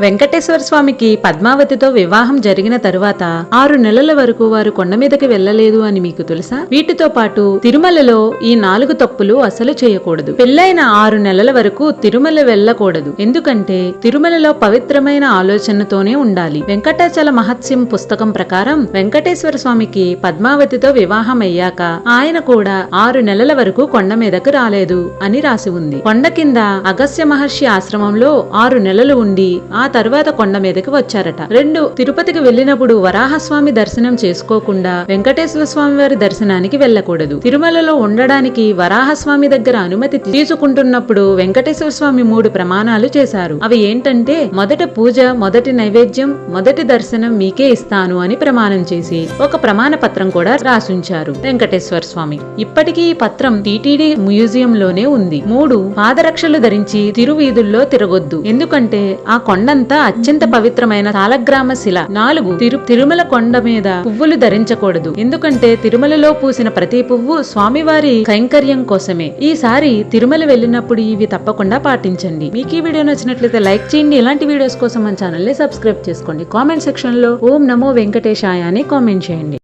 వెంకటేశ్వర స్వామికి పద్మావతితో వివాహం జరిగిన తరువాత ఆరు నెలల వరకు వారు కొండ మీదకి వెళ్ళలేదు అని మీకు తెలుసా? వీటితో పాటు తిరుమలలో ఈ నాలుగు తప్పులు అసలు చేయకూడదు. పెళ్ళైన ఆరు నెలల వరకు తిరుమల వెళ్ళకూడదు ఎందుకంటే తిరుమలలో పవిత్రమైన ఆలోచనతోనే ఉండాలి. వెంకటాచల మహత్స్యం పుస్తకం ప్రకారం వెంకటేశ్వర స్వామికి పద్మావతితో వివాహం అయ్యాక ఆయన కూడా ఆరు నెలల వరకు కొండ మీదకు రాలేదు అని రాసి ఉంది. కొండ కింద అగస్త్య మహర్షి ఆశ్రమంలో ఆరు నెలలు ఉండి ఆ తరువాత కొండ మీదకి వచ్చారట. రెండు తిరుపతికి వెళ్ళినప్పుడు వరాహస్వామి దర్శనం చేసుకోకుండా వెంకటేశ్వర స్వామి వారి దర్శనానికి వెళ్ళకూడదు. తిరుమలలో ఉండడానికి వరాహస్వామి దగ్గర అనుమతి తీసుకుంటున్నప్పుడు వెంకటేశ్వర స్వామి మూడు ప్రమాణాలు చేశారు. అవి ఏంటంటే మొదట పూజ మొదటి నైవేద్యం మొదటి దర్శనం మీకే ఇస్తాను అని ప్రమాణం చేసి ఒక ప్రమాణ పత్రం కూడా రాసుంచారు వెంకటేశ్వర స్వామి. ఇప్పటికీ ఈ పత్రం టీటీడీ మ్యూజియం లోనే ఉంది. మూడు పాదరక్షలు ధరించి తిరువీధుల్లో తిరగొద్దు. ఎందుకంటే ఆ కొండ కొండంతా అత్యంత పవిత్రమైన సాలగ్రామ శిల. నాలుగు తిరు తిరుమల కొండ మీద పువ్వులు ధరించకూడదు. ఎందుకంటే తిరుమలలో పూసిన ప్రతి పువ్వు స్వామివారి కైంకర్యం కోసమే. ఈసారి తిరుమల వెళ్ళినప్పుడు ఇవి తప్పకుండా పాటించండి. మీకు ఈ వీడియో నచ్చినట్లయితే లైక్ చేయండి. ఇలాంటి వీడియోస్ కోసం మన ఛానల్ని సబ్స్క్రైబ్ చేసుకోండి. కామెంట్ సెక్షన్లో ఓం నమో వెంకటేశాయ అని కామెంట్ చేయండి.